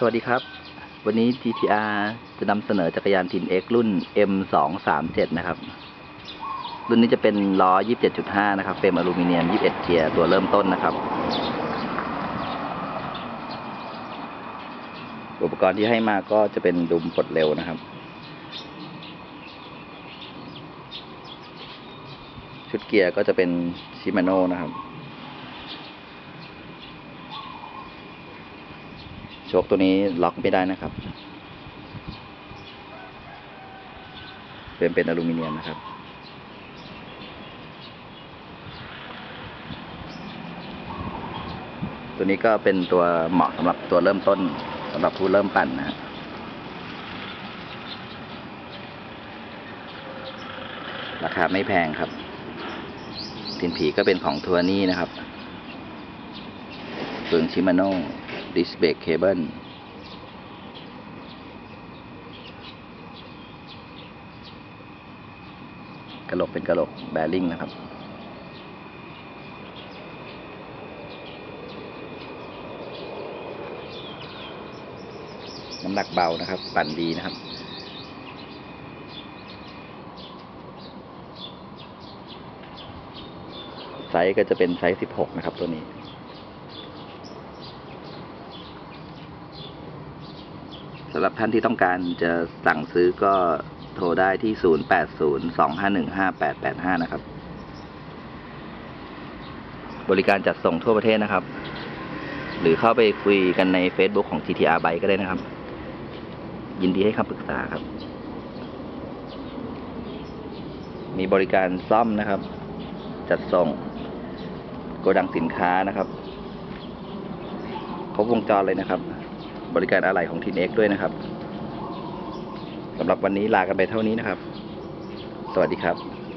สวัสดีครับ วันนี้ GTR จะนำเสนอจักรยานทิน X รุ่น M237 นะครับ รุ่นนี้จะเป็นล้อ 27.5 นะครับเฟรมอลูมิเนียม 21 เกียร์ตัวเริ่มต้นนะครับ อุปกรณ์ที่ให้มาก็จะเป็นดุมปลดเร็วนะครับ ชุดเกียร์ก็จะเป็นชิมาโน่นะครับ โชคตัวนี้ล็อกไม่ได้นะครับ เป็นเป็นอลูมิเนียมนะครับตัวนี้ก็เป็นตัวเหมาะสำหรับตัวเริ่มต้นสำหรับผู้เริ่มปั่นนะฮะราคาไม่แพงครับทินผีก็เป็นของทัวนี่นะครับเฟืองชิมาโน่ ดิสเบรกเคเบิลกระโหลกเป็นกระโหลกแบริ่งนะครับ น้ำหนักเบานะครับ ปั่นดีนะครับไซส์ก็จะเป็นไซส์ 16 นะครับตัวนี้ สำหรับท่านที่ต้องการจะสั่งซื้อก็โทรได้ที่ 0802515885 นะครับ บริการจัดส่งทั่วประเทศนะครับ หรือเข้าไปคุยกันใน Facebook ของ GTR Bike ก็ได้นะครับ ยินดีให้คำปรึกษาครับ มีบริการซ่อมนะครับ จัดส่งโกดังสินค้านะครับ ครบวงจรเลยนะครับ บริการอะไหล่ของทีนเอ็กด้วยนะครับสำหรับวันนี้ลากันไปเท่านี้นะครับ สวัสดีครับ